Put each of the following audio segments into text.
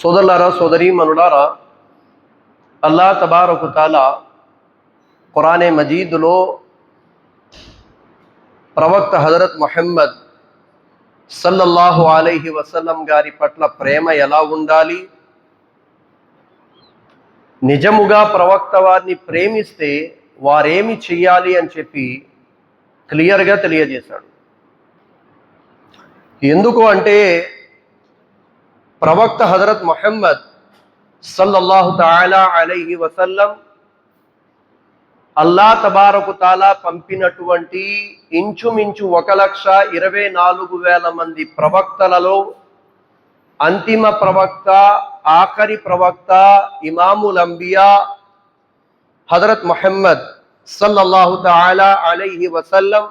సోదరులారా సోదరీమనులారా అల్లా తబారకుతాల ఖురానే మజీదులో ప్రవక్త హజరత్ మొహమ్మద్ సల్లల్లాహు అలైహి వసల్లం గారి పట్ల ప్రేమ ఎలా ఉండాలి? నిజముగా ప్రవక్త వారిని ప్రేమిస్తే వారేమి చెయ్యాలి అని చెప్పి క్లియర్గా తెలియజేశాడు. ఎందుకు అంటే ప్రవక్త హజరత్ మొహమ్మద్ సల్లల్లాహు తాలా అలైహి వసల్లం అల్లా తబారకు తాలా పంపినటువంటి ఇంచుమించు ఒక లక్ష ఇరవై నాలుగు వేల మంది ప్రవక్తలలో అంతిమ ప్రవక్త ఆఖరి ప్రవక్త ఇమాముల్ అంబియా హజరత్ మొహమ్మద్ సల్లల్లాహు తాలా అలైహి వసల్లం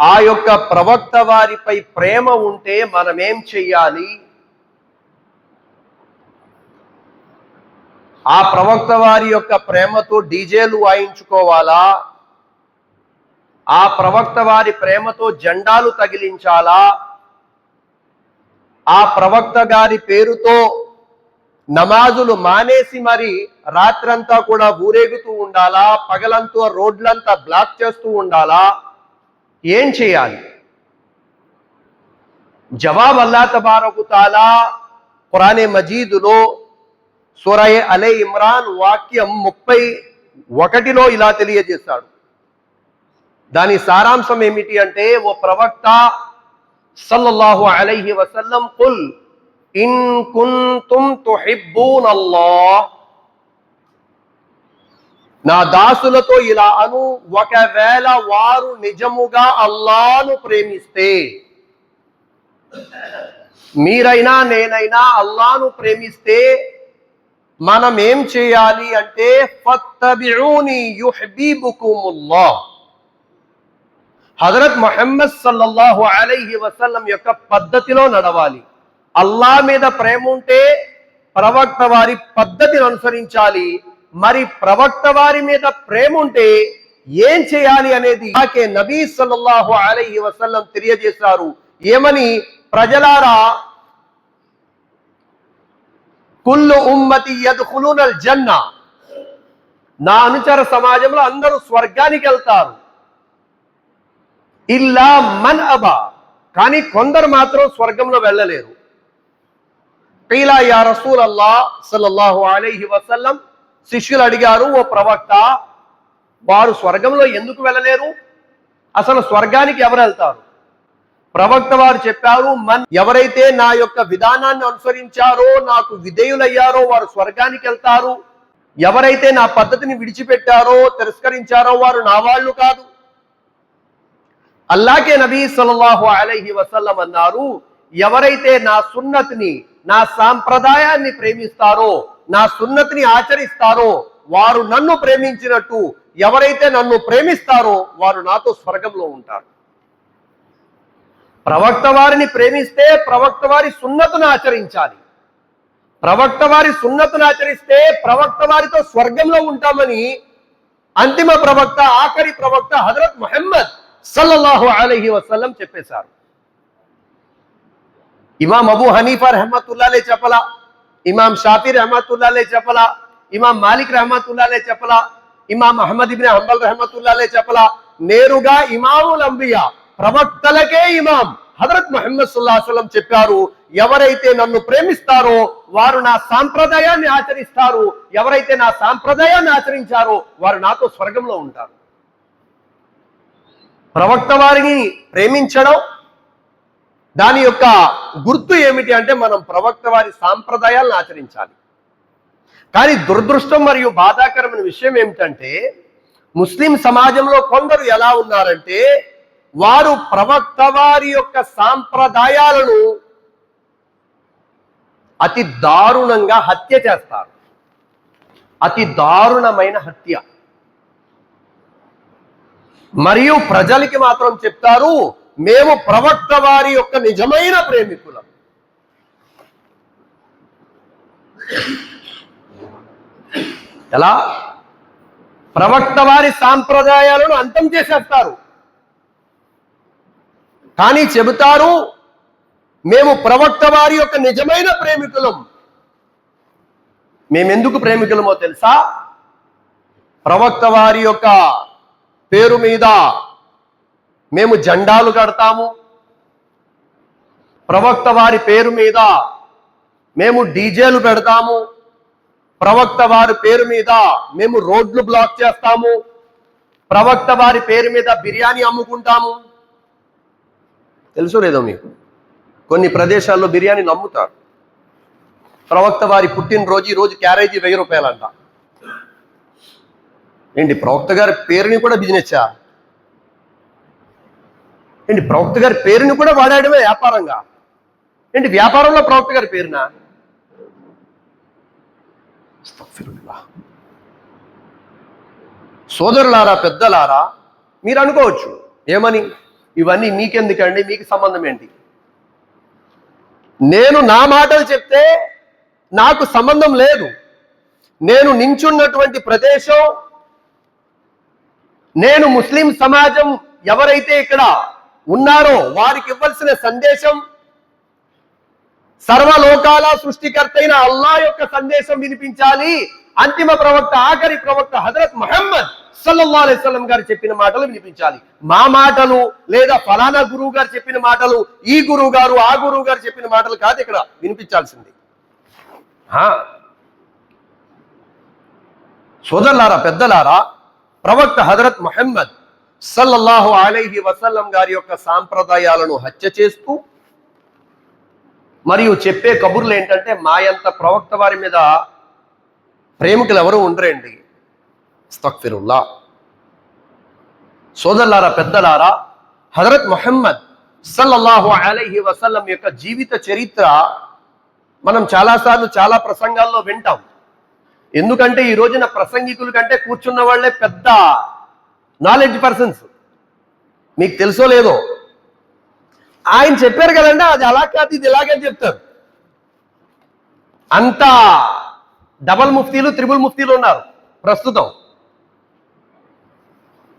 ఆ యొక్క ప్రవక్త వారిపై ప్రేమ ఉంటే మనమేం చెయ్యాలి? ఆ ప్రవక్త వారి యొక్క ప్రేమతో డీజేలు వాయించుకోవాలా? ఆ ప్రవక్త వారి ప్రేమతో జెండాలు తగిలించాలా? ఆ ప్రవక్త గారి పేరుతో నమాజులు మానేసి మరి రాత్రంతా కూడా ఊరేగుతూ ఉండాలా? పగలంతా రోడ్లంతా బ్లాక్ చేస్తూ ఉండాలా? ఏం చేయాలి? జవాబ్ అల్లా తబారకు తాలా ఖురానే మజీదులో సూరయ్ అలే ఇమ్రాన్ వాక్యం ముప్పై ఒకటిలో ఇలా తెలియజేశాడు. దాని సారాంశం ఏమిటి అంటే ఓ ప్రవక్త సల్లల్లాహు అలైహి వసల్లం కుల్ ఇన్ కుంతుం తుహిబ్బూన్ అల్లాహ్ నా దాసులతో ఇలా అను. ఒకవేళ వారు నిజముగా అల్లాను ప్రేమిస్తే మీరైనా నేనైనా అల్లాను ప్రేమిస్తే మనం ఏం చేయాలి అంటే హజరత్ మొహమ్మద్ సల్లల్లాహు అలైహి వసల్లం యొక్క పద్ధతిలో నడవాలి. అల్లా మీద ప్రేమ ఉంటే ప్రవక్త వారి పద్ధతిని అనుసరించాలి. మరి ప్రవక్త వారి మీద ప్రేమ ఉంటే ఏం చేయాలి అనేది నాకే నబీ సల్లల్లాహు అలైహి వసల్లం తెలియజేశారు. ఏమని ప్రజలారా కుల్లు ఉమ్మతి యద్ఖులూనల్ జన్న నా అనుచర సమాజంలో అందరూ స్వర్గానికి వెళ్తారు. ఇల్లా మన్ అబా. కానీ కొందరు మాత్రం స్వర్గంలో వెళ్ళలేరు. పీలా యా రసూల్ అల్లా సల్లల్లాహు అలైహి వసల్లం శిష్యులు అడిగారు ఓ ప్రవక్త వారు స్వర్గంలో ఎందుకు వెళ్ళలేరు? అసలు స్వర్గానికి ఎవరు వెళ్తారు? ప్రవక్త వారు చెప్పారు మన్ ఎవరైతే నా యొక్క విధానాన్ని అనుసరించారో నాకు విధేయులయ్యారో వారు స్వర్గానికి వెళ్తారు. ఎవరైతే నా పద్ధతిని విడిచిపెట్టారో తిరస్కరించారో వారు నా వాళ్ళు కాదు. అల్లాకే నబీ సల్లల్లాహు అలైహి వసల్లం అన్నారు ఎవరైతే నా సున్నతిని నా సాంప్రదాయాన్ని ప్రేమిస్తారో నా సున్నతిని ఆచరిస్తారో వారు నన్ను ప్రేమించినట్టు ఎవరైతే నన్ను ప్రేమిస్తారో వారు నాతో స్వర్గంలో ఉంటారు. ప్రవక్త వారిని ప్రేమిస్తే ప్రవక్త వారి సున్నతును ఆచరించాలి. ప్రవక్త వారి సున్నతును ఆచరిస్తే ప్రవక్త వారితో స్వర్గంలో ఉంటామని అంతిమ ప్రవక్త ఆఖరి ప్రవక్త హజరత్ మొహమ్మద్ సల్లల్లాహు అలహి వసల్లం చెప్పేశారు. ఇమాం అబూ హనీఫా రహమతుల్లాలే చెప్పలా ఇమాం షాఫీ రహమతుల్లాలే చెప్పలా ఇమాం మాలిక్ రహమతుల్లాలే చెప్పలా ఇమాం అహ్మద్ ఇబ్న్ హంబల్ రహమతుల్లాలే చెప్పలా నేరుగా ఇమాముల్ అంబియా ప్రవక్తలకే ఇమాం హజరత్ మహమ్మద్ సుల్లాహం చెప్పారు ఎవరైతే నన్ను ప్రేమిస్తారో వారు నా సాంప్రదాయాన్ని ఆచరిస్తారు ఎవరైతే నా సాంప్రదాయాన్ని ఆచరించారో వారు నాతో స్వర్గంలో ఉంటారు. ప్రవక్త వారిని ప్రేమించడం దాని యొక్క గుర్తు ఏమిటి అంటే మనం ప్రవక్త వారి సాంప్రదాయాలను ఆచరించాలి. కానీ దురదృష్టం మరియు బాధాకరమైన విషయం ఏమిటంటే ముస్లిం సమాజంలో కొందరు ఎలా ఉన్నారంటే వారు ప్రవక్త వారి యొక్క సాంప్రదాయాలను అతి దారుణంగా హత్య చేస్తారు. అతి దారుణమైన హత్య. మరియు ప్రజలకి మాత్రం చెప్తారు మేము ప్రవక్త వారి యొక్క నిజమైన ప్రేమికులం. ఎలా? ప్రవక్త వారి సాంప్రదాయాలను అంతం చేసేస్తారు. కానీ చెబుతారు మేము ప్రవక్త వారి యొక్క నిజమైన ప్రేమికులం. మేమెందుకు ప్రేమికులమో తెలుసా? ప్రవక్త వారి యొక్క పేరు మీద మేము జెండాలు కడతాము. ప్రవక్త వారి పేరు మీద మేము డీజేలు పెడతాము. ప్రవక్త వారి పేరు మీద మేము రోడ్లు బ్లాక్ చేస్తాము. ప్రవక్త వారి పేరు మీద బిర్యానీ అమ్ముకుంటాము. తెలుసు లేదో మీకు? కొన్ని ప్రదేశాల్లో బిర్యానీ నమ్ముతారు. ప్రవక్త వారి పుట్టినరోజు ఈరోజు రోజు క్యారేజీ వెయ్యి రూపాయలంట. ఏంటి ప్రవక్త గారి పేరుని కూడా బిజినెస్సా? ఏంటి ప్రవక్త గారి పేరుని కూడా వాడాడమే వ్యాపారంగా? ఏంటి వ్యాపారంలో ప్రవక్త గారి పేరునా? సోదరులారా పెద్దలారా మీరు అనుకోవచ్చు ఏమని? ఇవన్నీ మీకెందుకండి? మీకు సంబంధం ఏంటి? నేను నా మాటలు చెప్తే నాకు సంబంధం లేదు. నేను నించున్నటువంటి ప్రదేశం నేను ముస్లిం సమాజం ఎవరైతే ఇక్కడ ఉన్నారో వారికి ఇవ్వాల్సిన సందేశం సర్వలోకాల సృష్టికర్త అయిన అల్లా యొక్క సందేశం వినిపించాలి. అంతిమ ప్రవక్త ఆఖరి ప్రవక్త హజరత్ మహమ్మద్ సల్లల్లా అలైస్లం గారు చెప్పిన మాటలు వినిపించాలి. మా మాటలు లేదా ఫలానా గురువు గారు చెప్పిన మాటలు ఈ గురువు గారు ఆ గురువు గారు చెప్పిన మాటలు కాదు ఇక్కడ వినిపించాల్సింది. ఆ. సోదరులారా పెద్దలారా ప్రవక్త హజరత్ మహమ్మద్ సల్లల్లాహు అలైహి వసల్లం గారి యొక్క సాంప్రదాయాలను హత్య చేస్తూ మరియు చెప్పే కబుర్లు ఏంటంటే మాయంత ప్రవక్త వారి మీద ప్రేమికులు ఎవరు ఉండరండి. స్తక్ఫిరుల్లా సోదరులారా పెద్దలారా హజరత్ మొహమ్మద్ సల్లల్లాహు అలైహి వసల్లం యొక్క జీవిత చరిత్ర మనం చాలాసార్లు చాలా ప్రసంగాల్లో వింటాం. ఎందుకంటే ఈ రోజున ప్రసంగికుల కంటే కూర్చున్న వాళ్ళే పెద్ద నాలెడ్జ్ పర్సన్స్ మీకు తెలుసో లేదో? ఆయన చెప్పారు కదండి అది అలా కాదు ఇది ఇలాగే చెప్తారు. అంత డబల్ ముఫ్తీలు త్రిబుల్ ముఫ్తీలు ఉన్నారు ప్రస్తుతం.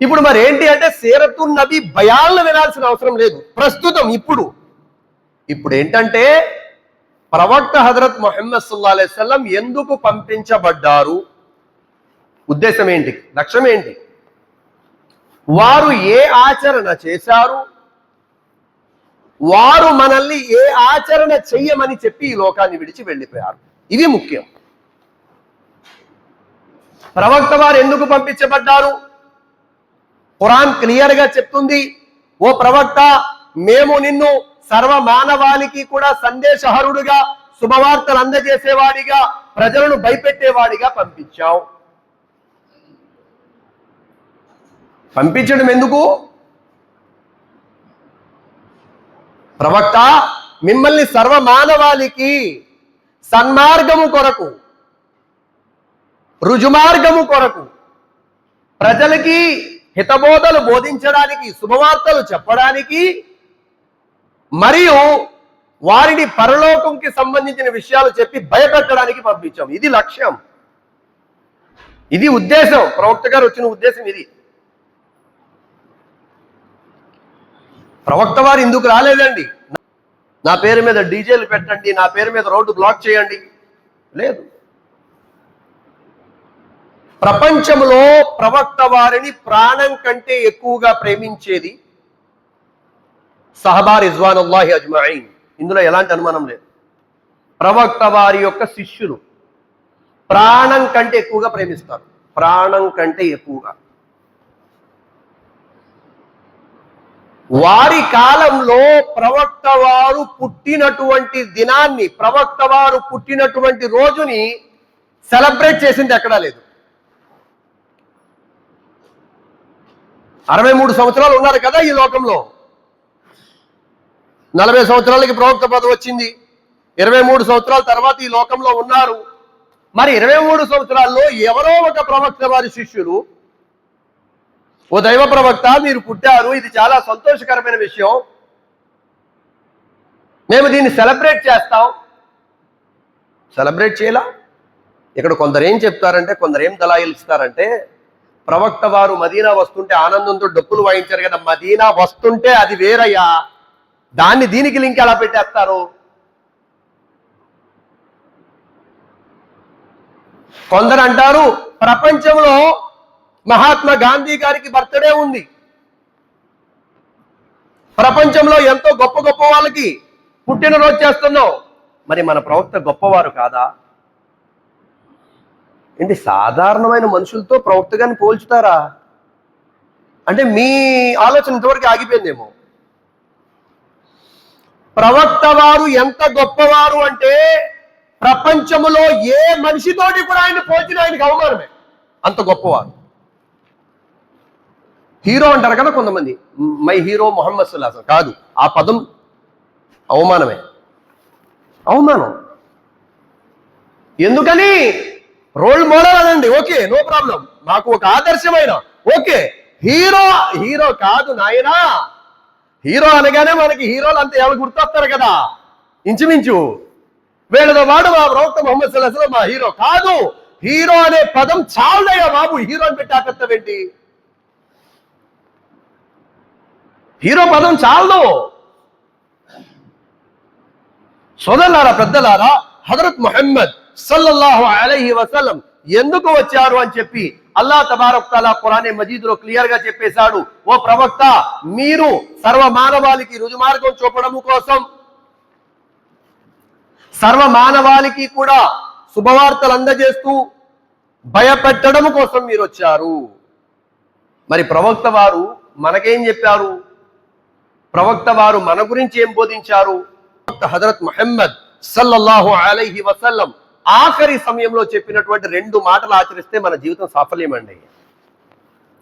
ఇప్పుడు మరి ఏంటి అంటే సీరతు నది భయాలను వినాల్సిన అవసరం లేదు. ప్రస్తుతం ఇప్పుడు. ఇప్పుడు ఏంటంటే ప్రవక్త హజరత్ మొహమ్మద్ సుల్లా అలైస్లం ఎందుకు పంపించబడ్డారు? ఉద్దేశం ఏంటి? లక్ష్యం ఏంటి? వారు ఏ ఆచరణ చేశారు? వారు మనల్ని ఏ ఆచరణ చెయ్యమని చెప్పి ఈ లోకాన్ని విడిచి వెళ్ళిపోయారు. ఇది ముఖ్యం. ప్రవక్త వారు ఎందుకు పంపించబడ్డారు? ఖురాన్ క్లియర్గా చెప్తుంది ఓ ప్రవక్త మేము నిన్ను సర్వ మానవాళికి కూడా సందేశహరుడుగా శుభవార్తలు అందజేసేవాడిగా ప్రజలను భయపెట్టేవాడిగా పంపించాం. పంపించడం ఎందుకు? ప్రవక్త మిమ్మల్ని సర్వ మానవాళికి సన్మార్గము కొరకు రుజుమార్గము కొరకు ప్రజలకి హితబోధలు బోధించడానికి శుభవార్తలు చెప్పడానికి మరియు వారిని పరలోకంకి సంబంధించిన విషయాలు చెప్పి భయపెట్టడానికి పంపించాం. ఇది లక్ష్యం. ఇది ఉద్దేశం. ప్రవక్త గారు వచ్చిన ఉద్దేశం ఇది. ప్రవక్త వారు ఇందుకు రాలేదండి. నా పేరు మీద డీజేలు పెట్టండి నా పేరు మీద రోడ్డు బ్లాక్ చేయండి. లేదు. ప్రపంచంలో ప్రవక్త వారిని ప్రాణం కంటే ఎక్కువగా ప్రేమించేది సహబా రిజ్వానుల్లాహి అజ్మాయిన్. ఇందులో ఎలాంటి అనుమానం లేదు. ప్రవక్త వారి యొక్క శిష్యులు ప్రాణం కంటే ఎక్కువగా ప్రేమిస్తారు. ప్రాణం కంటే ఎక్కువగా. వారి కాలంలో ప్రవక్త వారు పుట్టినటువంటి దినాన్ని ప్రవక్త వారు పుట్టినటువంటి రోజుని సెలబ్రేట్ చేసింది ఎక్కడా లేదు. అరవై మూడు సంవత్సరాలు ఉన్నారు కదా ఈ లోకంలో. నలభై సంవత్సరాలకి ప్రవక్త పదవి వచ్చింది. ఇరవై మూడు సంవత్సరాల తర్వాత ఈ లోకంలో ఉన్నారు. మరి ఇరవై మూడు సంవత్సరాల్లో ఎవరో ఒక ప్రవక్త వారి శిష్యులు ఓ దైవ ప్రవక్త మీరు పుట్టారు ఇది చాలా సంతోషకరమైన విషయం. మేము దీన్ని సెలబ్రేట్ చేస్తాం. సెలబ్రేట్ చేయాలా? ఇక్కడ కొందరు ఏం చెప్తారంటే కొందరు ఏం దళాయిలు ఇస్తారంటే ప్రవక్త వారు మదీనా వస్తుంటే ఆనందంతో డప్పులు వాయించారు కదా మదీనా వస్తుంటే అది వేరయ్యా. దాన్ని దీనికి లింక్ ఎలా పెట్టేస్తారు? కొందరు అంటారు ప్రపంచంలో మహాత్మా గాంధీ గారికి బర్త్డే ఉంది. ప్రపంచంలో ఎంతో గొప్ప గొప్ప వాళ్ళకి పుట్టినరోజు చేస్తున్నాం మరి మన ప్రవక్త గొప్పవారు కాదా? ఏంటి సాధారణమైన మనుషులతో ప్రవక్త గారిని పోల్చుతారా? అంటే మీ ఆలోచన ఇంతవరకు ఆగిపోయిందేమో. ప్రవక్త వారు ఎంత గొప్పవారు అంటే ప్రపంచములో ఏ మనిషితోటి కూడా ఆయన పోల్చిన ఆయనకు అవమానమే. అంత గొప్పవారు. హీరో అంటారు కదా కొంతమంది. మై హీరో మొహమ్మద్ సుల్లాసం కాదు ఆ పదం అవమానమే. అవమానం. ఎందుకని? రోల్ మోడల్ అనండి ఓకే నో ప్రాబ్లం. మాకు ఒక ఆదర్శమైన. ఓకే హీరో హీరో కాదు నాయనా. హీరో అనగానే మనకి హీరోలు అంతా ఎవరు గుర్తొస్తారు కదా. ఇంచుమించు వీళ్ళతో వాడు మా ప్రవక్త మొహమ్మద్ సల్లాహం మా హీరో కాదు. హీరో అనే పదం చాలుదయ్యా బాబు. హీరో అని పెట్టి ఆపెత్తవేంటి హీరో పదం చాలదు. సోదరులారా పెద్దలారా హజరత్ మొహమ్మద్ సల్లల్లాహు అలహి వసలం ఎందుకు వచ్చారు అని చెప్పి అల్లా తబారక్ తాలా ఖురానే మజీద్లో క్లియర్గా చెప్పేశాడు. ఓ ప్రవక్త మీరు సర్వ మానవాళికి రుజుమార్గం చూపడం కోసం సర్వ మానవాళికి కూడా శుభవార్తలు అందజేస్తూ భయపెట్టడం కోసం మీరు వచ్చారు. మరి ప్రవక్త వారు మనకేం చెప్పారు? ప్రవక్త వారు మన గురించి ఏం బోధించారు? హజరత్ ముహమ్మద్ సల్లల్లాహు అలైహి వసల్లం ఆఖరి సమయంలో చెప్పినటువంటి రెండు మాటలు ఆచరిస్తే మన జీవితం సాఫల్యమండి.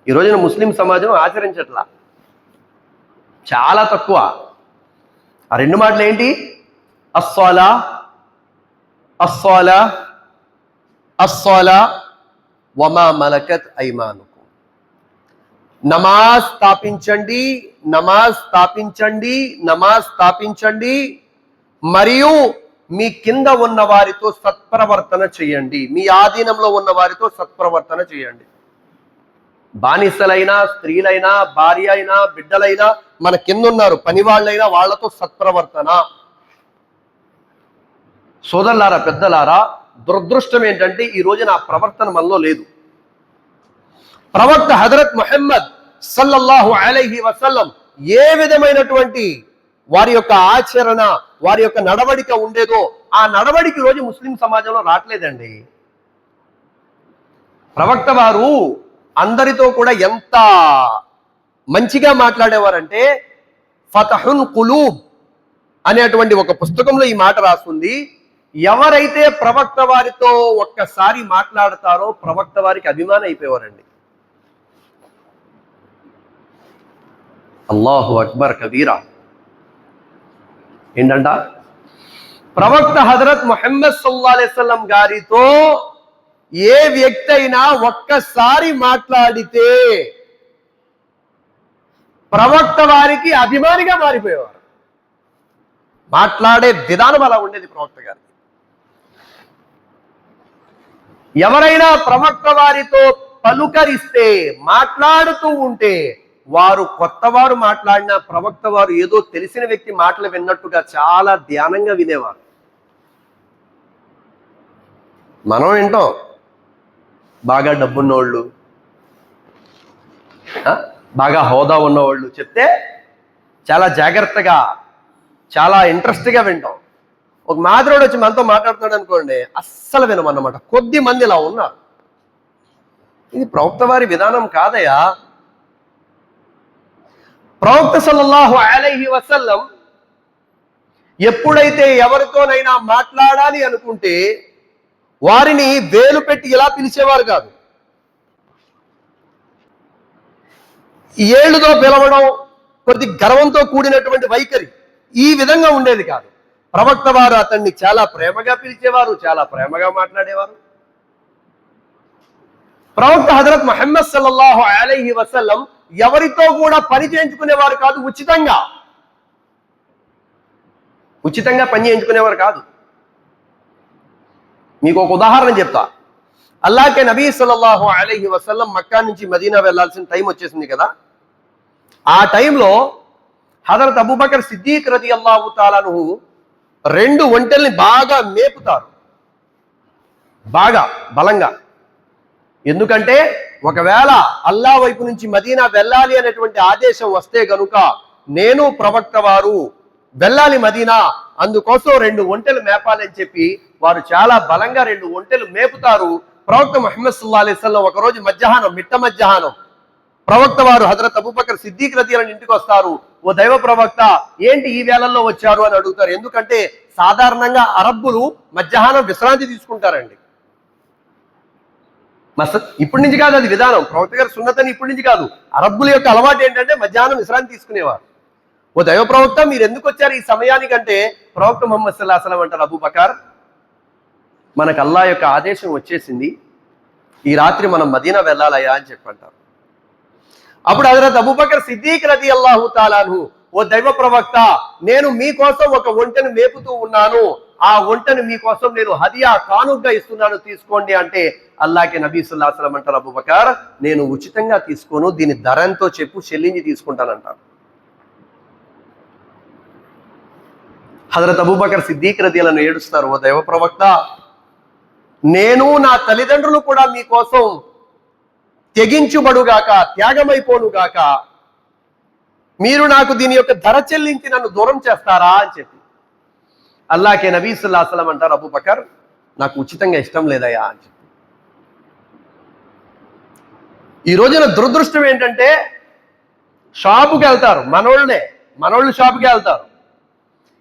ఈ రోజున ముస్లిం సమాజం ఆచరించట్లా? చాలా తక్కువ. ఆ రెండు మాటలు ఏంటి? అస్సాలా అస్సాలా అస్సాలా వమా మలకత్ ఐమానుకు నమాజ్ స్థాపించండి నమాజ్ స్థాపించండి నమాజ్ స్థాపించండి మరియు మీ కింద ఉన్న వారితో సత్ప్రవర్తన చేయండి. మీ ఆధీనంలో ఉన్న వారితో సత్ప్రవర్తన చేయండి. బానిసలైనా స్త్రీలైనా భార్య అయినా బిడ్డలైనా మన కింద ఉన్నారు పని వాళ్ళైనా వాళ్ళతో సత్ప్రవర్తన. సోదరులారా పెద్దలారా దురదృష్టం ఏంటంటే ఈ రోజు నా ప్రవర్తన మనలో లేదు. ప్రవక్త హజరత్ ముహమ్మద్ సల్లల్లాహు అలైహి వసల్లం ఏ విధమైనటువంటి వారి యొక్క ఆచరణ వారి యొక్క నడవడిక ఉండేదో ఆ నడవడికి రోజు ముస్లిం సమాజంలో రావట్లేదండి. ప్రవక్త వారు అందరితో కూడా ఎంత మంచిగా మాట్లాడేవారంటే ఫతహున్ కులూబ్ అనేటువంటి ఒక పుస్తకంలో ఈ మాట రాస్తుంది. ఎవరైతే ప్రవక్త వారితో ఒక్కసారి మాట్లాడతారో ప్రవక్త వారికి అభిమానం అయిపోయేవారండి. అల్లాహు అక్బర్ కబీరా. ఏంటంట? ప్రవక్త హజరత్ మొహమ్మద్ సల్లా అలైస్లం గారితో ఏ వ్యక్తి అయినా ఒక్కసారి మాట్లాడితే ప్రవక్త వారికి అభిమానిగా మారిపోయేవారు. మాట్లాడే విధానం అలా ఉండేది ప్రవక్త గారికి ఎవరైనా ప్రవక్త వారితో పలుకరిస్తే మాట్లాడుతూ ఉంటే వారు కొత్తవారు మాట్లాడిన ప్రవక్త వారు ఏదో తెలిసిన వ్యక్తి మాటలు విన్నట్టుగా చాలా ధ్యానంగా వినేవారు. మనం వింటాం. బాగా డబ్బున్నోళ్ళు బాగా హోదా ఉన్నవాళ్ళు చెప్తే చాలా జాగ్రత్తగా చాలా ఇంట్రెస్ట్గా వింటాం. ఒక మాదిరోడు వచ్చి మనతో మాట్లాడుతున్నాడు అనుకోండి అస్సలు వినమన్నమాట. కొద్ది మంది ఇలా ఉన్నారు. ఇది ప్రవక్త వారి విధానం కాదయా ప్రవక్త సల్లల్లాహు అలైహి వసల్లం ఎప్పుడైతే ఎవరితోనైనా మాట్లాడాలి అనుకుంటే వారిని వేలు పెట్టి ఇలా పిలిచేవారు కాదు. ఏళ్ళుతో పిలవడం కొద్ది గర్వంతో కూడినటువంటి వైఖరి ఈ విధంగా ఉండేది కాదు. ప్రవక్త వారు అతన్ని చాలా ప్రేమగా పిలిచేవారు చాలా ప్రేమగా మాట్లాడేవారు. ప్రవక్త హజరత్ మహమ్మద్ సల్లల్లాహు అలైహి వసల్లం ఎవరితో కూడా పని చేయించుకునేవారు కాదు ఉచితంగా. ఉచితంగా పని చేయించుకునేవారు కాదు. మీకు ఒక ఉదాహరణ చెప్తా. అల్లాకే నబీ సల్లల్లాహు అలైహి వసల్లం మక్కా నుంచి మదీనా వెళ్ళాల్సిన టైం వచ్చేసింది కదా. ఆ టైంలో హజరత్ అబూబకర్ సిద్దీక్ రది అల్లాహు తాలను రెండు ఒంటల్ని బాగా మేపుతారు. బాగా బలంగా. ఎందుకంటే ఒకవేళ అల్లా వైపు నుంచి మదీనా వెళ్ళాలి అనేటువంటి ఆదేశం వస్తే గనుక నేను ప్రవక్త వారు. వెళ్ళాలి మదీనా అందుకోసం రెండు ఒంటెలు మేపాలని చెప్పి వారు చాలా బలంగా రెండు ఒంటెలు మేపుతారు. ప్రవక్త మహమ్మద్ సుల్లా అలైస్లం ఒక రోజు మధ్యాహ్నం మిట్ట మధ్యాహ్నం. ప్రవక్త వారు హజరత్ అబూబకర్ సిద్దిక్ రతి ఇంటికి వస్తారు. ఓ దైవ ప్రవక్త ఏంటి ఈ వేళల్లో వచ్చారు అని అడుగుతారు. ఎందుకంటే సాధారణంగా అరబ్బులు మధ్యాహ్నం విశ్రాంతి తీసుకుంటారండి. మస ఇప్పటి నుంచి కాదు అది విధానం. ప్రవక్త గారు సున్నతని ఇప్పటి నుంచి కాదు. అరబ్బుల యొక్క అలవాటు ఏంటంటే మధ్యాహ్నం విశ్రాంతి తీసుకునేవారు. ఓ దైవ ప్రవక్త మీరు ఎందుకు వచ్చారు ఈ సమయానికంటే? ప్రవక్త ముహమ్మద్ సల్లాహలం అంటారు అబూబకార్ మనకు అల్లా యొక్క ఆదేశం వచ్చేసింది. ఈ రాత్రి మనం మదీనా వెళ్ళాలయ్యా అని చెప్పంటారు. అప్పుడు హజరత్ అబూబకర్ సిద్దీక్ రది అల్లాహు తాలాను ఓ దైవ ప్రవక్త నేను మీకోసం ఒక ఒంటెను మేపుతూ ఉన్నాను. ఆ ఒంటను మీకోసం నేను హదియా కానుగ్గా ఇస్తున్నాను తీసుకోండి అంటే అల్లాకే నబీ సుల్లాహం అంటారు అబుబకార్ నేను ఉచితంగా తీసుకోను దీని ధర ఎంతో చెప్పు చెల్లించి తీసుకుంటానంటారు. హజరత్ అబూబకర్ సిద్దీక్ రదిలను ఏడుస్తారు ఓ దైవ ప్రవక్త నేను నా తల్లిదండ్రులు కూడా మీకోసం తెగించుబడుగాక త్యాగమైపోనుగాక మీరు నాకు దీని యొక్క ధర చెల్లించి నన్ను దూరం చేస్తారా? అని చెప్పి. అల్లాకే నబీ సుల్లాహసలం అంటారు అబు బకర్ నాకు ఉచితంగా ఇష్టం లేదయా అని చెప్పి. ఈ రోజున దురదృష్టం ఏంటంటే షాపుకి వెళ్తారు మనోళ్ళనే మనోళ్ళు షాపుకి వెళ్తారు.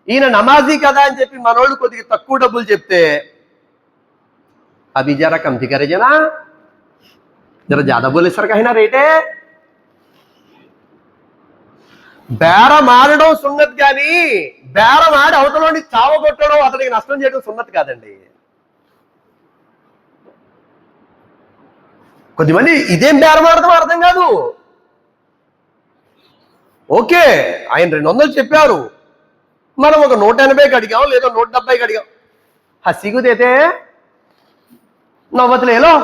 ఈయన నమాజీ కదా అని చెప్పి మనోళ్ళు కొద్దిగా తక్కువ డబ్బులు చెప్తే అది జర కంతికరజనా జర జాదబులు ఇస్తారు కహినా రేటే బేరం ఆడడం సున్నత్ కానీ బేరం ఆడి అవతలని చావగొట్టడం అతనికి నష్టం చేయడం సున్నత్ కాదండి. కొద్దిమంది ఇదేం బేరం ఆడతాం అర్థం కాదు. ఓకే ఆయన రెండు వందలు చెప్పారు. మనం ఒక నూట ఎనభైకి అడిగాం లేదా నూట డెబ్బైకి అడిగాం. హసిగుదైతే నవ్వతలేలో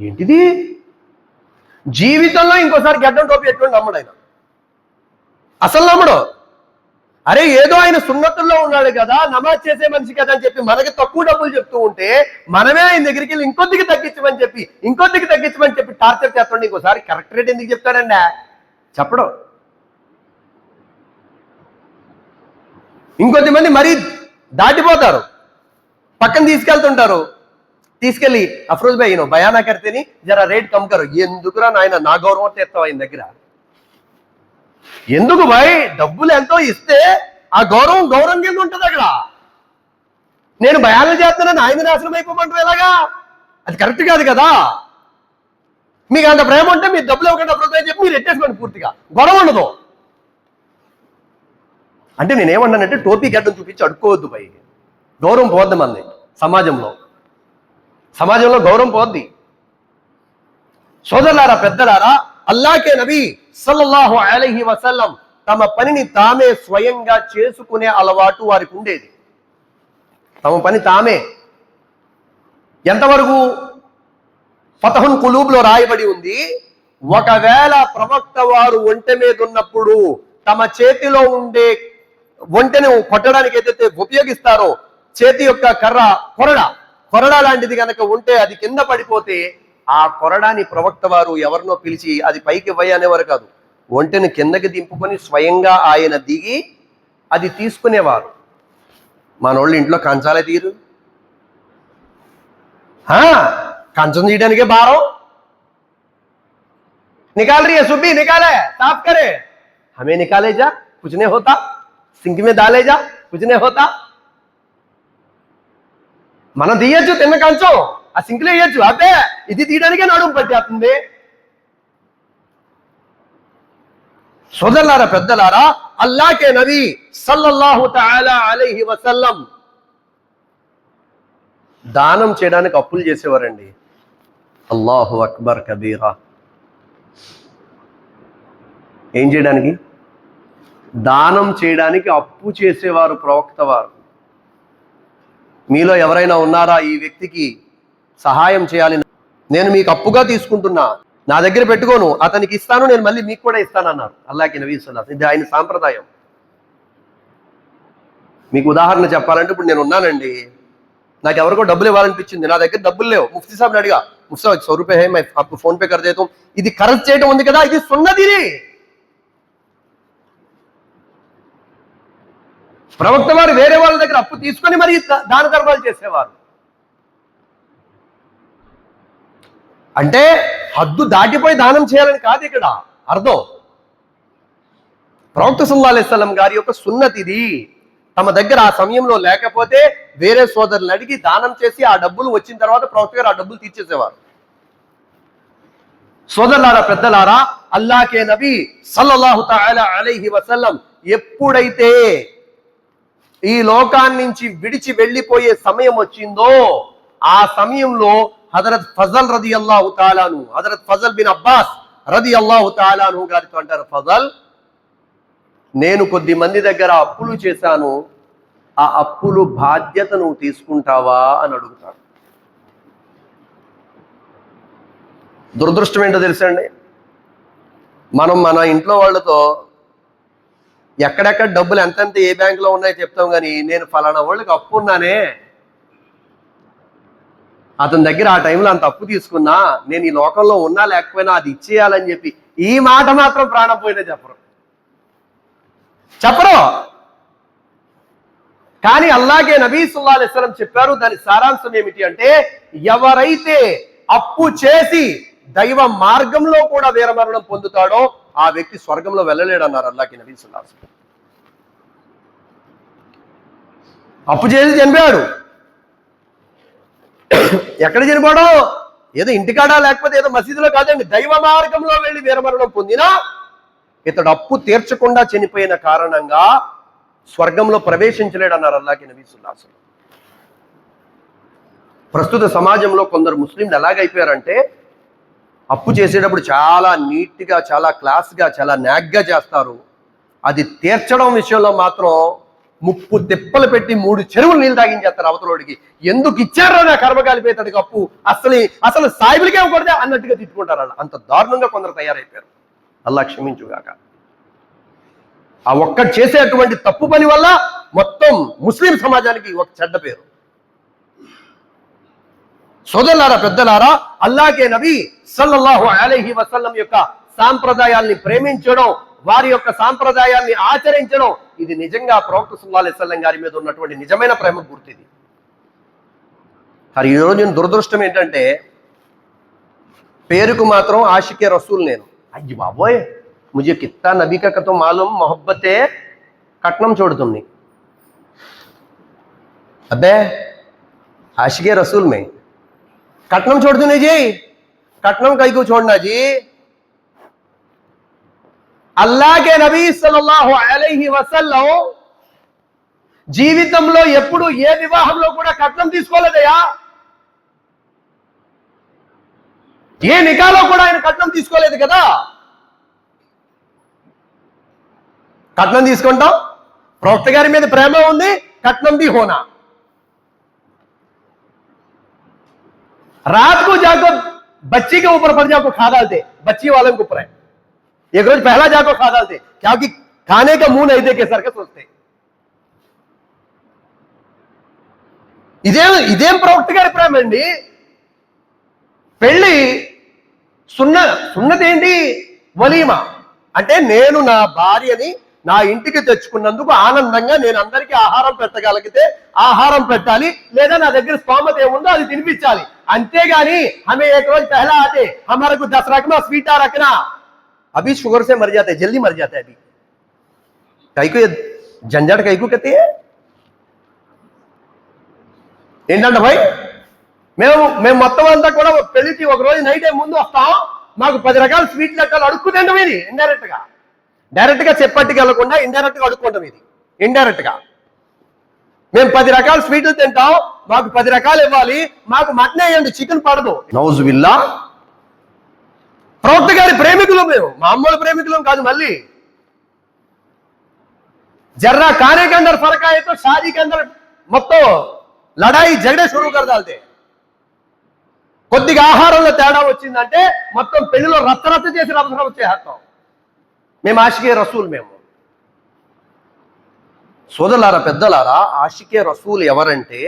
ఏంటిది? జీవితంలో ఇంకోసారి గడ్డం టోపీ ఎటువంటి నమ్మడు ఆయన. అసలు నమ్మడు. అరే ఏదో ఆయన సున్నతుల్లో ఉన్నాడు కదా నమాజ్ చేసే మనిషి కదా అని చెప్పి మనకి తక్కువ డబ్బులు చెప్తూ ఉంటే మనమే ఆయన దగ్గరికి వెళ్ళి ఇంకొద్దికి తగ్గించమని చెప్పి ఇంకొద్దికి తగ్గించమని చెప్పి టార్చర్ చేస్తాడు ఇంకోసారి కరెక్ట్ రేట్ ఎందుకు చెప్తాడండి? చెప్పడం. ఇంకొద్ది మంది మరీ దాటిపోతారు. పక్కన తీసుకెళ్తుంటారు. తీసుకెళ్ళి అఫ్రోజ్ భాయ్ నువ్వు కడితేని జర రేట్ కమ్ కరు ఎందుకురా నాయన నా గౌరవం చేస్తావు ఆయన దగ్గర? ఎందుకు భయ్? డబ్బులు ఎంతో ఇస్తే ఆ గౌరవం గౌరవం కింద ఉంటుంది అక్కడ. నేను భయాలు చేస్తున్నాను ఆయన నాశనం అయిపోమంటారు ఎలాగా? అది కరెక్ట్ కాదు కదా? మీకు అంత ప్రేమ ఉంటే మీరు డబ్బులు ఇవ్వకుండా అఫ్రోజ్ చెప్పి మీరు ఎట్టేసుకోండి పూర్తిగా. గొడవ ఉండదు. అంటే నేనేమన్నానంటే టోపీ గడ్డం చూపించి అడుక్కోవద్దు భయ్. గౌరవం పోద్ది మంది సమాజంలో. సమాజంలో గౌరవం పోద్ది సోదరులారా పెద్దలారా అల్లాకే నబీ సల్లల్లాహు అలహి వసల్లం తమ పనిని తామే స్వయంగా చేసుకునే అలవాటు వారికి ఉండేది. తమ పని తామే. ఎంతవరకు ఫతహున్ కులూబ్లో రాయబడి ఉంది ఒకవేళ ప్రవక్త వారు ఒంటె మీద ఉన్నప్పుడు తమ చేతిలో ఉండే ఒంటెను కొట్టడానికి ఏదైతే ఉపయోగిస్తారో చేతి యొక్క కర్ర కొరడ కొరడ లాంటిది కనుక ఉంటే అది కింద పడిపోతే ఆ కొరడాని ప్రవక్త వారు ఎవరినో పిలిచి అది పైకి ఇవ్వయి అనేవారు కాదు ఒంటెను కిందకి దింపుకొని స్వయంగా ఆయన దిగి అది తీసుకునేవారు మనోళ్ళు ఇంట్లో కంచాలే తీరు हाँ कंचन తీయడానికే భారం निकाल रही है सुबी निकाले साफ करे हमें निकाले जा कुछ नहीं होता सिंक में डाले जा कुछ नहीं होता మనం తీయచ్చు తిన్న కంచం ఆ సింక్లో వేయచ్చు అదే ఇది తీయడానికే నడుము పట్టేస్తుంది. సోదరులారా పెద్దలారా అల్లాకే నబీ సల్లల్లాహు తఆలా అలైహి వసల్లం. దానం చేయడానికి అప్పులు చేసేవారండి. అల్లాహు అక్బర్ కబీరా. ఏం చేయడానికి? దానం చేయడానికి అప్పు చేసేవారు ప్రవక్త వారు. మీలో ఎవరైనా ఉన్నారా ఈ వ్యక్తికి? సహాయం చేయాలి. నేను మీకు అప్పుగా తీసుకుంటున్నా. నా దగ్గర పెట్టుకోను. అతనికి ఇస్తాను. నేను మళ్ళీ మీకు కూడా ఇస్తాను అన్నారు అల్లాకి నవీ సల్లాస్ ఇది ఆయన సాంప్రదాయం. మీకు ఉదాహరణ చెప్పాలంటే ఇప్పుడు నేను ఉన్నానండి. నాకు ఎవరికో డబ్బులు ఇవ్వాలనిపించింది. నా దగ్గర డబ్బులు లేవు. ముఫ్తీ సాబ్ని అడిగా ముఫ్తీ సాబ్ సో రూపాయ మై ఫోన్ పే ఖర్చు ఇది కరెక్ట్ చేయడం ఉంది కదా ఇది సున్నది ప్రవక్త వారు వేరే వాళ్ళ దగ్గర అప్పు తీసుకొని మరి దాన ధర్మాలు చేసేవారు. అంటే హద్దు దాటిపోయి దానం చేయాలని కాదు ఇక్కడ. అర్థం? ప్రవక్త సుల్లా అలైస్లం గారి యొక్క సున్నతి ఇది. తమ దగ్గర ఆ సమయంలో లేకపోతే వేరే సోదరులు అడిగి దానం చేసి ఆ డబ్బులు వచ్చిన తర్వాత ప్రవక్త గారు ఆ డబ్బులు తీర్చేసేవారు. సోదరులారా పెద్దలారా అల్లాకే నబీ సల్లల్లాహు తఆలా అలైహి వసల్లం ఎప్పుడైతే ఈ లోకాన్నించి విడిచి వెళ్ళిపోయే సమయం వచ్చిందో ఆ సమయంలో హజరత్ ఫజల్ రది అల్లాహు తాలాను హజరత్ ఫజల్ బిన్ అబ్బాస్ రది అల్లాహు తాలాను గారితో అంటారు ఫజల్ నేను కొద్ది మంది దగ్గర అప్పులు చేశాను. ఆ అప్పులు బాధ్యత నువ్వు తీసుకుంటావా? అని అడుగుతాడు. దురదృష్టం ఏంటో తెలుసండి మనం మన ఇంట్లో వాళ్ళతో ఎక్కడెక్కడ డబ్బులు ఎంతెంత ఏ బ్యాంకులో ఉన్నాయో చెప్తాం కానీ నేను ఫలానా వాళ్ళకి అప్పు ఉన్నానే. అతని దగ్గర ఆ టైంలో అంత అప్పు తీసుకున్నా నేను ఈ లోకంలో ఉన్నా లేకపోయినా అది ఇచ్చేయాలని చెప్పి ఈ మాట మాత్రం ప్రాణం పోయినా చెప్పరు. చెప్పరు. కానీ అల్లాగే నబీ సుల్లా అలైస్లం చెప్పారు దాని సారాంశం ఏమిటి అంటే ఎవరైతే అప్పు చేసి దైవ మార్గంలో కూడా వీరమరణం పొందుతాడో ఆ వ్యక్తి స్వర్గంలో వెళ్ళలేడు అన్నారు అల్లాకి నబీ సుల్లా అప్పు చేసి చనిపోయాడు. ఎక్కడ చనిపోవడం? ఏదో ఇంటికాడ లేకపోతే ఏదో మసీదులో కాదండి దైవ మార్గంలో వెళ్ళి వీరమరణం పొందినా ఇతడు అప్పు తీర్చకుండా చనిపోయిన కారణంగా స్వర్గంలో ప్రవేశించలేడు అన్నారు అల్లాకి నబీ ప్రస్తుత సమాజంలో కొందరు ముస్లింలు ఎలాగైపోయారంటే అప్పు చేసేటప్పుడు చాలా నీట్గా చాలా క్లాస్గా చాలా నాగ్గా చేస్తారు. అది తీర్చడం విషయంలో మాత్రం ముప్పు తిప్పలు పెట్టి మూడు చెరువులు నీళ్ళు తాగించేస్తారు అవతలోడికి. ఎందుకు ఇచ్చారో నా కర్మకాలిపోయేటడికి అప్పు? అసలు అసలు సాయిబులకే ఇవ్వకూడదే? అన్నట్టుగా తిట్టుకుంటారు వాళ్ళు. అంత దారుణంగా కొందరు తయారైపోయారు. అల్లా క్షమించుగాక. ఆ ఒక్కటి చేసేటువంటి తప్పు పని వల్ల మొత్తం ముస్లిం సమాజానికి ఒక చెడ్డ పేరు. సోదరులారా పెద్దలారా అల్లాకే నబీ సల్లల్లాహు అలహి వసల్లం యొక్క సాంప్రదాయాల్ని ప్రేమించడం వారి యొక్క సాంప్రదాయాల్ని ఆచరించడం ఇది నిజంగా ప్రవక్త సుల్లా అలైస్లం గారి మీద ఉన్నటువంటి నిజమైన ప్రేమ గుర్తిది మరి ఈరోజు నేను దురదృష్టం ఏంటంటే పేరుకు మాత్రం ఆషికే రసూల్ నేను అయ్యి బాబోయ్ ముజే కిత్తా నబీ का तो मालूम मोहब्बते कटनम छोड़ तुमने अबे आशिके रसूल में कटनम छोड़ दूं जी कटनम कई को छोड़ना जी అల్లా కే నబీ సల్లల్లాహు అలైహి వసల్లం జీవితంలో ఎప్పుడు ఏ వివాహంలో కూడా కట్నం తీసుకోలేదయా ఏ నికాలో కూడా ఆయన కట్నం తీసుకోలేదు కదా కట్నం తీసుకుంటాం ప్రవక్త గారి మీద ప్రేమ ఉంది కట్నం ది హోనా रात को जाकर बच्ची के ऊपर पड़ जाकर खा डालते बच्ची वालों के ऊपर है एक रोज पहला जाकर खा डालते क्योंकि खाने का मुंह नहीं देखे सर के सोचते ఇదేం ఇదేం ప్రవక్త గారి ప్రేమ అండి పెళ్లి సున్న సున్నతి ఏంటి వలీమా అంటే నేను నా భార్యని నా ఇంటికి తెచ్చుకున్నందుకు ఆనందంగా నేను అందరికీ ఆహారం పెట్టగలిగితే ఆహారం పెట్టాలి లేదా నా దగ్గర స్తోమత ఏముందో అది తినిపించాలి అంతేగాని హమే ఏక రోజు పహలా ఆతే हमारे को दस रकमा स्वीटा रखना अभी शुगर से मर जाते हैं जल्दी मर जाते हैं अभी कई को ये झंझट कई को कहते हैं ఏంటంటే భయ్ మేము మేము మొత్తం అంతా కూడా పెళ్లికి ఒక రోజు నైట్ ముందు వస్తాం మాకు పది రకాల స్వీట్ లెక్కలు అడుక్కునేండం ఇది ఇండైరెక్ట్ గా డైరెక్ట్ గా చెప్పట్టుకు వెళ్లకుండా ఇండైరెక్ట్ గా అడుక్కుంటాం ఇది ఇండైరెక్ట్ గా మేము పది రకాల స్వీట్లు తింటాం మాకు పది రకాలు ఇవ్వాలి మాకు మటన్ వేయండి చికెన్ పడదు నౌజు బిల్లా ప్రవక్త గారి ప్రేమికులు మేము మామూలు ప్రేమికులం కాదు మళ్ళీ जर्रा खाने के अंदर फर्क आए तो शादी के अंदर మొత్తం लड़ाई झगड़े शुरू कर डालते కొద్దిగా ఆహారంలో తేడా వచ్చిందంటే మొత్తం పెళ్లిలో రచ్చరచ్చ చేసి రచ్చరచ్చ చేస్తాం మేము ఆశికే రసూల్ మేము సోదరులారా పెద్దలారా ఆశికే రసూల్ ఎవరంటే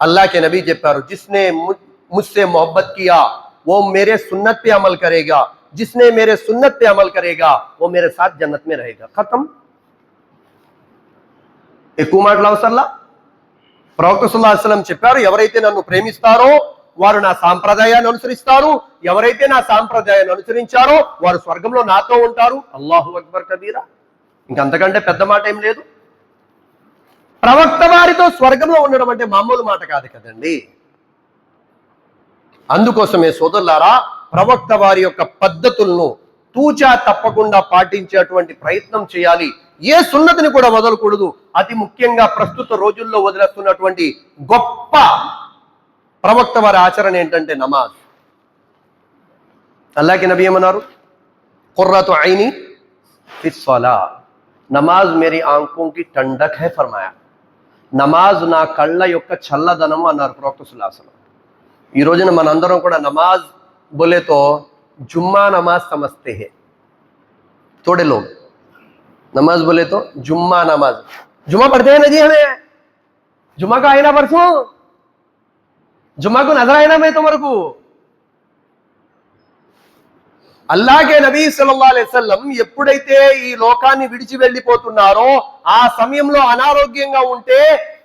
అల్లాకే నబీ చెప్పారు జిస్నే ము- ముస్సే మొహబ్బత్ కియా वो मेरे सुन्नत पे अमल करेगा जिसने मेरे सुन्नत पे अमल करेगा वो मेरे साथ जन्नत में रहेगा खत्म ఎక్కువ మాటలు అవసరంలా ప్రవక్త సుల్లాహం చెప్పారు ఎవరైతే నన్ను ప్రేమిస్తారో వారు నా సాంప్రదాయాన్ని అనుసరిస్తారు ఎవరైతే నా సాంప్రదాయాన్ని అనుసరించారో వారు స్వర్గంలో నాతో ఉంటారు అల్లాహు అక్బర్ కబీరా ఇంకంతకంటే పెద్ద మాట ఏం లేదు ప్రవక్త వారితో స్వర్గంలో ఉండడం అంటే మామూలు మాట కాదు కదండి అందుకోసమే సోదరులారా ప్రవక్త వారి యొక్క పద్ధతులను తూచా తప్పకుండా పాటించేటువంటి ప్రయత్నం చేయాలి. ఏ సున్నతిని కూడా వదలకూడదు. అతి ముఖ్యంగా ప్రస్తుత రోజుల్లో వదిలేస్తున్నటువంటి గొప్ప ప్రవక్త వారి ఆచరణ ఏంటంటే నమాజ్. అల్లాకి నబీ ఏమన్నారు? కుర్రతు ఐని ఫిస్వలా నమాజ్ మేరీ ఆంకోంకి టండక్ హై ఫర్మాయా. నమాజ్ నా కళ్ళ యొక్క చల్లదనం అన్నారు ప్రవక్త సుల్లాసనం ఈ రోజున మనందరం కూడా నమాజ్ बोले तो जुम्मा नमाज समझते हैं थोड़े लोग नमाज बोले तो जुम्मा नमाज जुम्मा पढ़ते हैं ना जी हमें जुम्मा का आईना परसों जुम्मा को नजर आईना मैं तुम्हारे को అల్లాగే నబీ సల్లల్లాహు అలైహి వసల్లం ఎప్పుడైతే ఈ లోకాన్ని విడిచి వెళ్ళిపోతున్నారో ఆ సమయంలో అనారోగ్యంగా ఉంటే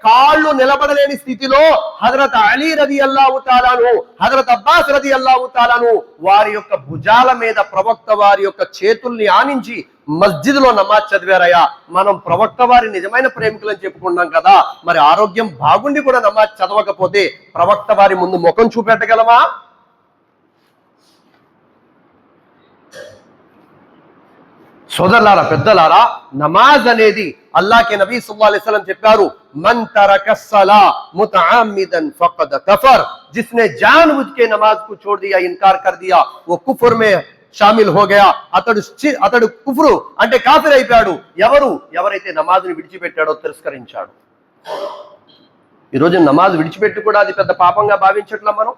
కాళ్ళు నిలబడలేని స్థితిలో హజరత్ అలీ రది అల్లావు తాలాను హజరత్ అబ్బాస్ రది అల్లావు తాలాను వారి యొక్క భుజాల మీద ప్రవక్త వారి యొక్క చేతుల్ని ఆనించి మస్జిద్లో నమాజ్ చదివారయ్యా. మనం ప్రవక్త వారి నిజమైన ప్రేమికులని చెప్పుకున్నాం కదా. మరి ఆరోగ్యం బాగుండి కూడా నమాజ్ చదవకపోతే ప్రవక్త వారి ముందు ముఖం చూపెట్టగలమా? సోదరులారా పెద్దలారా నమాజ్ అనేది అల్లాహ్ నబీ సల్లల్లాహు अलैहि वसल्लम చెప్పారు మన్ తరక సలా मुतअम्मिदन फकद कफर जिसने जानबूझ के नमाज को छोड़ दिया इनकार कर दिया वो कुफर में షామిల్ హో గయా అతడు చి- అతడు కుఫ్రు అంటే కాఫిర్ అయిపోయాడు ఎవరు ఎవరైతే నమాజ్ని విడిచిపెట్టాడో తిరస్కరించాడు ఈరోజు నమాజ్ విడిచిపెట్టి కూడా అది పెద్ద పాపంగా భావించట్లా మనం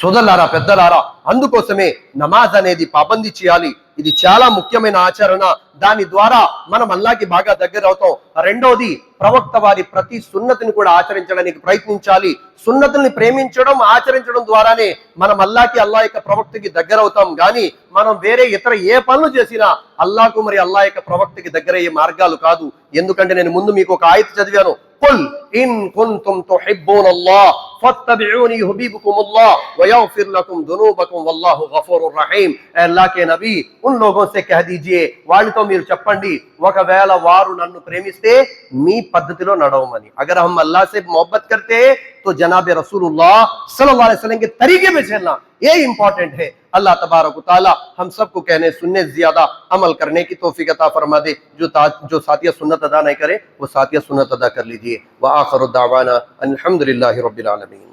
సోదరులారా పెద్దలారా అందుకోసమే నమాజ్ అనేది పాబంది చేయాలి. ఇది చాలా ముఖ్యమైన ఆచరణ. దాని ద్వారా మనం అల్లాకి బాగా దగ్గర అవుతాం. రెండోది ప్రవక్త వారి ప్రతి సున్నతిని కూడా ఆచరించడానికి ప్రయత్నించాలి. సున్నతుల్ని ప్రేమించడం ఆచరించడం ద్వారానే మనం అల్లాకి అల్లా యొక్క ప్రవక్తకి దగ్గర అవుతాం. గాని మనం వేరే ఇతర ఏ పనులు చేసినా అల్లాకు మరి అల్లా యొక్క ప్రవక్తకి దగ్గర అయ్యే మార్గాలు కాదు. ఎందుకంటే నేను ముందు మీకు ఒక ఆయత చదివాను. قل ان كنتم تحبون الله فاتبعوني يحببكم الله ويغفر لكم ذنوبكم والله غفور رحيم. اے اللہ کے نبی، ان لوگوں سے کہہ دیجیے والتو میر چپنڈی మీరు ویلا وارو ننو నన్ను می پدتلو نڑو منی۔ اگر ہم اللہ سے محبت کرتے، تو جناب رسول اللہ صلی اللہ علیہ وسلم کے طریقے پہ چلنا، یہ امپورٹنٹ ہے۔ اللہ تبارک و تعالی ہم سب کو کہنے، سننے، زیادہ عمل کرنے کی توفیق عطا فرما دے۔ جو جو ساتیہ سنت ادا نہیں کرے، وہ ساتیہ سنت ادا کر لیجیے۔ وآخر الدعوانا الحمدللہ رب العالمین۔